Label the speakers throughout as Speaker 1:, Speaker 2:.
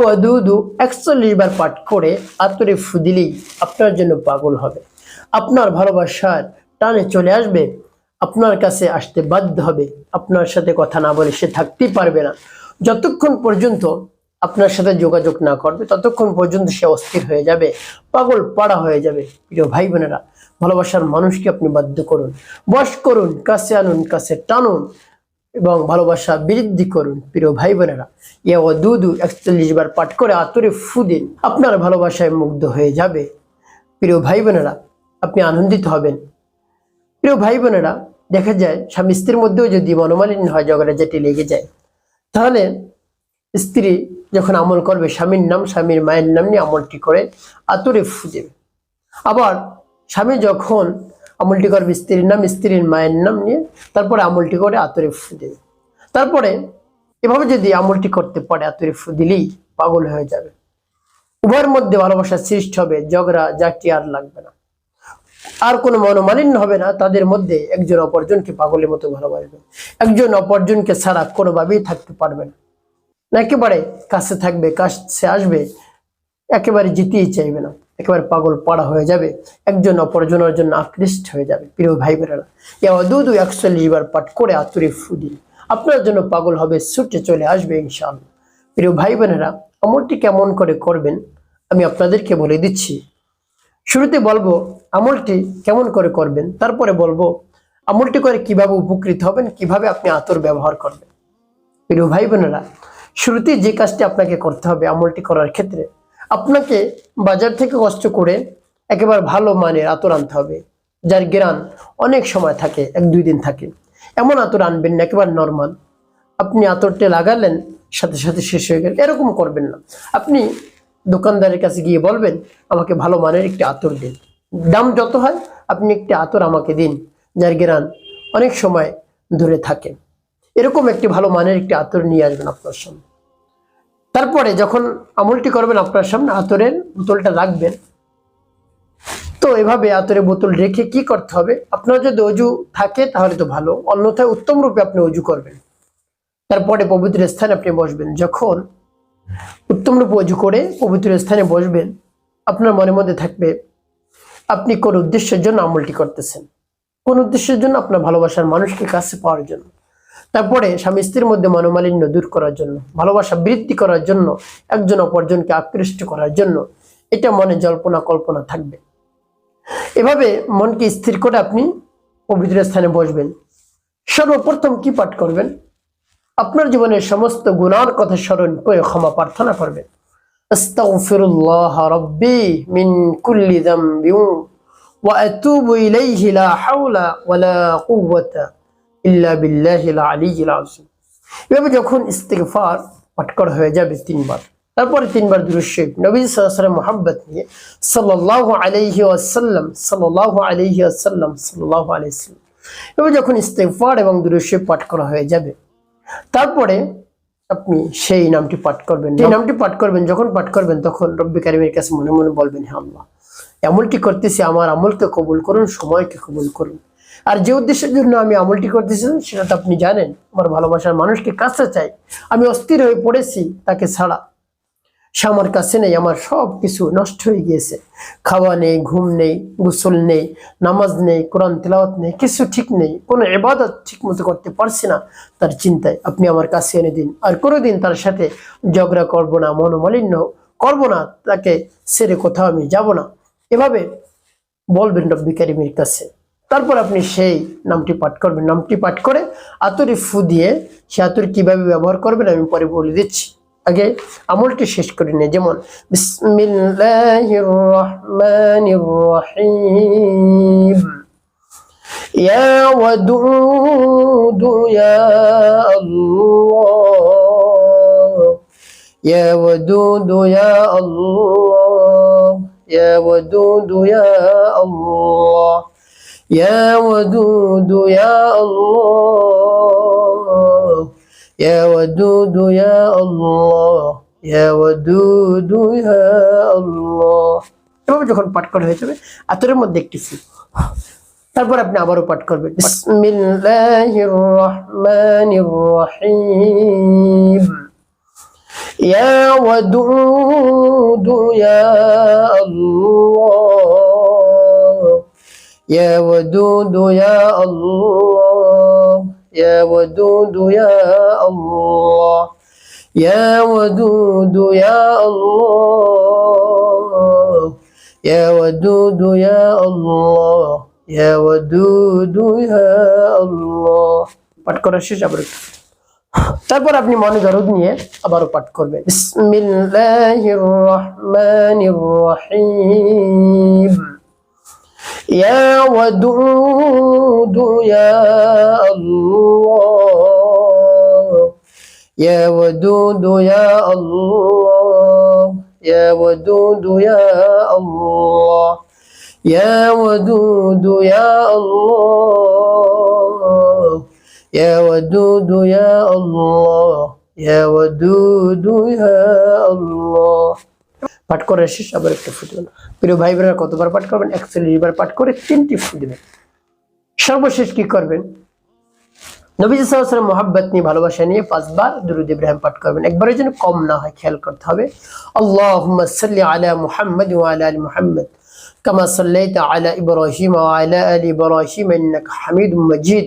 Speaker 1: ওয়াদুদু একচল্লিশ বার পাঠ করে আতরে ফুদিলেই আপনার জন্য পাগল হবে। আপনার ভালোবাসার টানে চলে আসবে, আপনার কাছে আসতে বাধ্য হবে। আপনার সাথে কথা না বলে সে থাকতেই পারবে না। যতক্ষণ পর্যন্ত আপনার সাথে যোগাযোগ না করবে, ততক্ষণ পর্যন্ত সে অস্থির হয়ে যাবে, পাগল পাড়া হয়ে যাবে। প্রিয় ভাই বোনেরা, ভালোবাসার মানুষকে আপনি বাধ্য করুন, বশ করুন, কাছে আনুন, কাছে টানুন। এবং ভালোবাসা বৃদ্ধি করুন, প্রিয় ভাই বোনেরা ইয়া ও দু একচল্লিশ বার পাঠ করে আতরে ফু দিন, আপনার ভালোবাসায় মুগ্ধ হয়ে যাবে। প্রিয় ভাই বোনেরা আপনি আনন্দিত হবেন। প্রিয় ভাই বোনেরা দেখা যায় স্বামী স্ত্রীর মধ্যেও যদি মনোমালিন্য হয়, ঝগড়া যেটি লেগে যায়, তাহলে স্ত্রী যখন আমল করবে, স্বামীর নাম, স্বামীর মায়ের নাম নিয়ে আমলটি করে আতরে ফু দেবে। আবার স্বামী যখন আমলটি করবে স্ত্রীর নাম, স্ত্রীর মায়ের নাম নিয়ে তারপরে আমলটি করে আতরে ফু দেবে। তারপরে এভাবে যদি আমলটি করতে পারে, আতরে ফু দিলেই পাগল হয়ে যাবে। উভয়ের মধ্যে ভালোবাসা সৃষ্টি হবে, ঝগড়া, জাটি আর লাগবে না। আর কোনো মনোমালিন্য হবে না, তাদের মধ্যে একজন অপরজনকে পাগলের মতো ভালোবাসবে। একজন অপরজনকে ছাড়া কোনোভাবেই থাকতে পারবে না, একেবারে কাছে থাকবে, কাছে আসবে একেবারে জিতেই চাইবে না। একেবারে পাগল পাড়া হয়ে যাবে। একজন অপরজনের জন্য আকৃষ্ট হয়ে যাবে। প্রিয় ভাই বোনেরা ইয়া দুদু একচল্লিশ বার পাঠ করে আতুরে ফুদি আপনার জন্য পাগল হবে, ছুটে চলে আসবে ইনশাআল্লাহ। প্রিয় ভাই বোনেরা, আমলটি কেমন করে করবেন আমি আপনাদেরকে বলে দিচ্ছি। শুরুতে বলব, আমলটি কেমন করে করবেন, তারপরে বলব, আমলটি করে কীভাবে উপকৃত হবেন, কীভাবে আপনি আতর ব্যবহার করবেন। প্রিয় ভাই বোনেরা শুরুতে যে কাজটি আপনাকে করতে হবে আমলটি করার ক্ষেত্রে আপনাকে বাজার থেকে কষ্ট করে একেবারে ভালো মানের আতর আনতে হবে, যার গ্রান অনেক সময় থাকে, এক দুই দিন থাকে। এমন আতর আনবেন না, একেবারে নর্মাল আপনি আতরটা লাগালেন, সাথে সাথে শেষ হয়ে গেল। এরকম করবেন না। আপনি দোকানদারের কাছে গিয়ে বলবেন, আমাকে ভালো মানের একটি আতর দিন। দাম যত হয়, আপনি একটি আতর আমাকে দিন, যার গ্রান অনেক সময় ধরে থাকে। এরকম একটি ভালো মানের একটি আতর নিয়ে আসবেন আপনার সামনে। তারপরে যখন আমলটি করবেন আপনার সামনে, আতরের বোতলটা রাখবেন। তো এভাবে আতরের বোতল রেখে কি করতে হবে? আপনার যদি অজু থাকে তাহলে তো ভালো, অন্যথায় উত্তম রূপে আপনি অজু করবেন। তারপরে পবিত্র স্থানে আপনি বসবেন। যখন উত্তম রূপে অজু করে পবিত্র স্থানে বসবেন, আপনার মনে মধ্যে থাকবে, আপনি কোন উদ্দেশ্যের জন্য আমলটি করতেছেন? কোন উদ্দেশ্যের জন্য আপনার ভালোবাসার মানুষকে কাছে পাওয়ার জন্য? তারপরে স্বামী স্ত্রীর মধ্যে মনোমালিন্য দূর করার জন্য, ভালোবাসা বৃদ্ধি করার জন্য, একজন অপরজনকে আকৃষ্ট করার জন্য এটা মনে জল্পনা কল্পনা থাকবে। এভাবে মনকে স্থির করে আপনি পবিত্র স্থানে বসবেন। সর্বপ্রথম কি পাঠ করবেন? আপনার জীবনের সমস্ত গুণার কথা স্মরণ করে ক্ষমা প্রার্থনা করবেন। আস্তাগফিরুল্লাহ রাব্বি মিন কুল্লি যামবি ওয়া আতুবু ইলাইহি লা হাওলা ওয়ালা কুওয়াতা ইল্লা বিল্লাহিল আলিয়্যিল আযীম। এভাবে যখন ইস্তিগফার পাঠ করা হয়ে যাবে তিনবার, তারপরে তিনবার দুরূদ শরীফ। নবী ওয়াসাল্লাম মুহাব্বত নিয়ে সাল্লাল্লাহু আলাইহি ওয়াসাল্লাম, সাল্লাল্লাহু আলাইহি ওয়াসাল্লাম, সাল্লাল্লাহু আলাইহি ওয়াসাল্লাম। এভাবে যখন ইস্তিগফার এবং দুরূদ শরীফ পাঠ করা হয়ে যাবে, তারপরে আপনি সেই নামটি পাঠ করবেন। সেই নামটি পাঠ করবেন, যখন পাঠ করবেন, তখন রব্বি কারিমের কাছে মনে মনে বলবেন, হে আল্লাহ আমলটি করতেছি, আমার আমলকে কবুল করুন, সময়কে কবুল করুন। আর যে উদ্দেশ্যের জন্য আমি আমলটি করতেছি সেটা তো আপনি জানেন, আমার ভালোবাসার মানুষকে কাছে চাই। আমি অস্থির হয়ে পড়েছি তাকে ছাড়া। সে আমার কাছে নেই, আমার সব কিছু নষ্ট হয়ে গিয়েছে। খাওয়া নেই, ঘুম নেই, গোসল নেই, নামাজ নেই, কোরআন তেলাওয়াত নেই, কিছু ঠিক নেই, কোনো এবাদত ঠিক মতো করতে পারছি না তার চিন্তায়। আপনি আমার কাছে এনে দিন, আর কোনোদিন তার সাথে ঝগড়া করব না, মনোমালিন্য করব না, তাকে ছেড়ে কোথাও আমি যাব না। এভাবে বলবেন রব্বি কারিমের কাছে। তারপর আপনি সেই নামটি পাঠ করবেন। নামটি পাঠ করে আতরে ফু দিয়ে সে আতর কীভাবে ব্যবহার করবেন আমি পরে বলে দিচ্ছি। আগে আমলটি শেষ করে নিয়ে যেমন ওয়াদুদ, ইয়া আল্লাহ। ইয়া ওয়াদুদ, ইয়া আল্লাহ। ইয়া ওয়াদুদ ইয়া আল্লাহ ইয়া ওয়াদুদ ইয়া আল্লাহ يا ودود يا الله يا ودود يا الله এভাবে যখন পাঠ করা হয়ে যাবে আতরের মধ্যে একটি ফুল তারপর আপনি আবারও পাঠ করবেন বিসমিল্লাহির রহমানির রহিম يا ودود يا الله يا ودود يا الله يا ودود يا الله يا ودود يا الله يا ودود يا الله يا ودود يا الله পাঠ করা শেষ আবার একটু। তারপর আপনি মনে দরদ নিয়ে আবারও পাঠ করবেন বিসমিল্লাহির রহমানির রহিম يا ودود يا الله. يا ودود يا الله. يا ودود يا الله. يا ودود يا الله. يا ودود يا الله. يا ودود يا الله. পাঠ করার শেষে, আবার একটা ফু দেবেন। প্রিয় ভাই বোনেরা কতবার পাঠ করবেন? একচল্লিশ বার পাঠ করে তিনটি ফু দেবেন। সর্বশেষ কি করবেন? নবীজ মোহাব্বত নিয়ে, ভালোবাসা নিয়ে পাঁচবার দুরুদ ইব্রাহিম পাঠ করবেন। একবারের জন্য কম না হয়, খেয়াল করতে হবে। আল্লাহ সাল্লি আলা মুহাম্মদ আলা আল মুহাম্মদ। কামা সাল্লাইতা আলা ইব্রাহিম আলা আল ইব্রাহিম ইন্নাকা হামিদ মজিদ।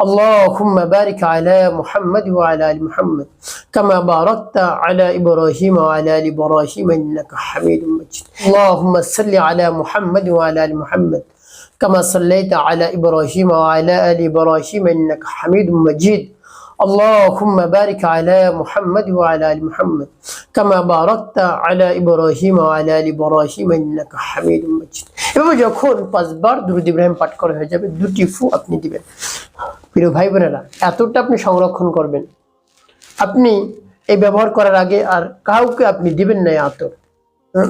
Speaker 1: اللهم بارك على محمد وعلى آل محمد كما باركت على إبراهيم وعلى آل إبراهيم إنك حميد مجيد اللهم صل على محمد وعلى آل محمد كما صليت على إبراهيم وعلى آل إبراهيم إنك حميد مجيد اللهم بارك على محمد وعلى آل محمد كما باركت على إبراهيم وعلى آل إبراهيم إنك حميد مجيد এভাবে যখন পাঁচবার দুরুদ ইব্রাহিম পাঠ করা হয়ে যাবে দুটি ফু আপনি দিবেন প্রিয় ভাই বোনেরা, এতটা আপনি সংরক্ষণ করবেন। আপনি এই ব্যবহার করার আগে আর কাউকে আপনি দিবেন না আতর।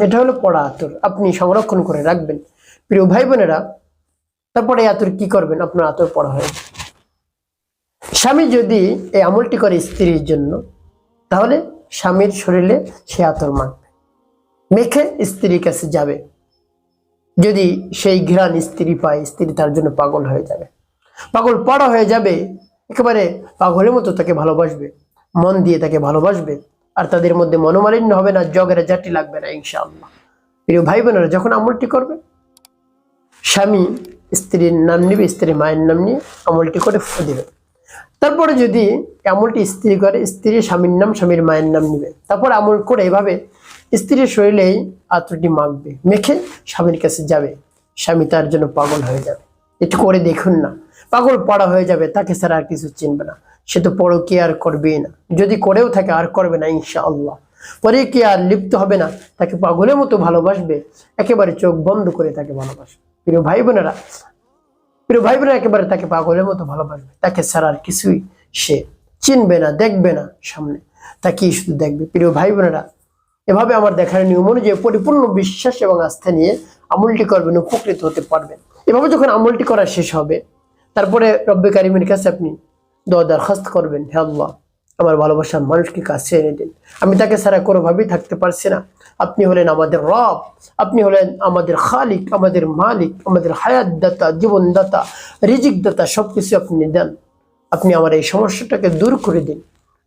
Speaker 1: এটা হলো পড়া আতর, আপনি সংরক্ষণ করে রাখবেন। প্রিয় ভাই বোনেরা, তারপরে আতর কি করবেন? আপনার আতর পড়া হয়ে স্বামী যদি এই আমলটি করে স্ত্রীর জন্য, তাহলে স্বামীর শরীরে সে আতর মাখবে। মেখে স্ত্রীর কাছে যাবে। যদি সেই ঘ্রাণ স্ত্রী পায়, স্ত্রী তার জন্য পাগল হয়ে যাবে। পাগল পড়া হয়ে যাবে, একেবারে পাগলের মতো তাকে ভালোবাসবে, মন দিয়ে তাকে ভালোবাসবে, আর তাদের মধ্যে মনোমালিন্য হবে না, জগের জাটি লাগবে না, ইনশাআল্লাহ। প্রিয় ভাই বোনেরা যখন আমলটি করবে, স্বামী স্ত্রীর নাম নিবে, স্ত্রীর মায়ের নাম নিয়ে আমলটি করে ফু দিবে। তারপরে যদি আমলটি স্ত্রী করে স্ত্রীর স্বামীর নাম, স্বামীর মায়ের নাম নিবে, তারপর আমল করে এভাবে স্ত্রীর শরীরেই আত্মটি মাখবে, মেখে স্বামীর কাছে যাবে, স্বামী তার জন্য পাগল হয়ে যাবে। একটু করে দেখুন না। পাগল পড়া হয়ে যাবে, তাকে ছাড়া আর কিছু চিনবে না। সে তো পরও কি আর করবেই না। যদি করেও থাকে, আর করবে না, ইনশাআল্লাহ। পরে কি আর লিপ্ত হবে না? তাকে পাগলের মতো ভালোবাসবে? একেবারে চোখ বন্ধ করে তাকে ভালোবাসবে। প্রিয় ভাই বোনেরা, প্রিয় ভাই বোনেরা, একেবারে তাকে পাগলের মতো ভালোবাসবে। তাকে ছাড়া আর কিছুই সে চিনবে না, দেখবে না সামনে। তাকেই শুধু দেখবে। প্রিয় ভাই বোনেরা, এভাবে আমার দেখার নিয়ম অনুযায়ী পরিপূর্ণ বিশ্বাস এবং আস্থা নিয়ে আমলটি করবেন, উপকৃত হতে পারবেন। এভাবে যখন আমলটি করা শেষ হবে তারপরে রব্বে কারিমের কাছে আপনি দোয়া দরখাস্ত করবেন, হে আল্লাহ, আমার ভালোবাসার মানুষকে কাছে এনে দিন। আমি তাকে ছাড়া কোনোভাবেই থাকতে পারছি না। আপনি হলেন আমাদের রব, আপনি হলেন আমাদের খালিক, আমাদের মালিক, আমাদের হায়াত দাতা জীবনদাতা রিজিক দাতা সব কিছু আপনি দেন। আপনি আমার এই সমস্যাটাকে দূর করে দিন।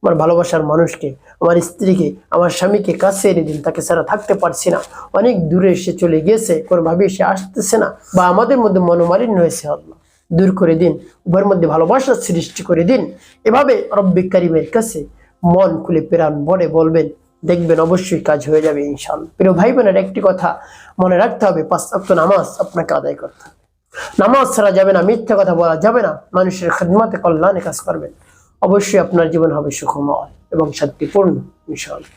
Speaker 1: আমার ভালোবাসার মানুষকে, আমার স্ত্রীকে, আমার স্বামীকে কাছে এনে দিন। তাকে ছাড়া থাকতে পারছি না। অনেক দূরে সে চলে গিয়েছে কোনোভাবে সে আসতেছে না বা আমাদের মধ্যে মনোমালিন্য হয়েছে আল্লাহ। দূর করে দিন, উভয়ের মধ্যে ভালোবাসার সৃষ্টি করে দিন। এভাবে রব্বিক কারিমের কাছে মন খুলে প্রাণ ভরে বলবেন, দেখবেন অবশ্যই কাজ হয়ে যাবে ইনশাল্লাহ প্রিয় ভাই বোনের একটি কথা মনে রাখতে হবে ওয়াক্ত নামাজ আপনাকে আদায় করতে হবে। নামাজ ছাড়া যাবে না, মিথ্যা কথা বলা যাবে না, মানুষের খেদমাতে কল্যাণে কাজ করবেন। অবশ্যই আপনার জীবন হবে সুখময় এবং শান্তিপূর্ণ, ইনশাআল্লাহ।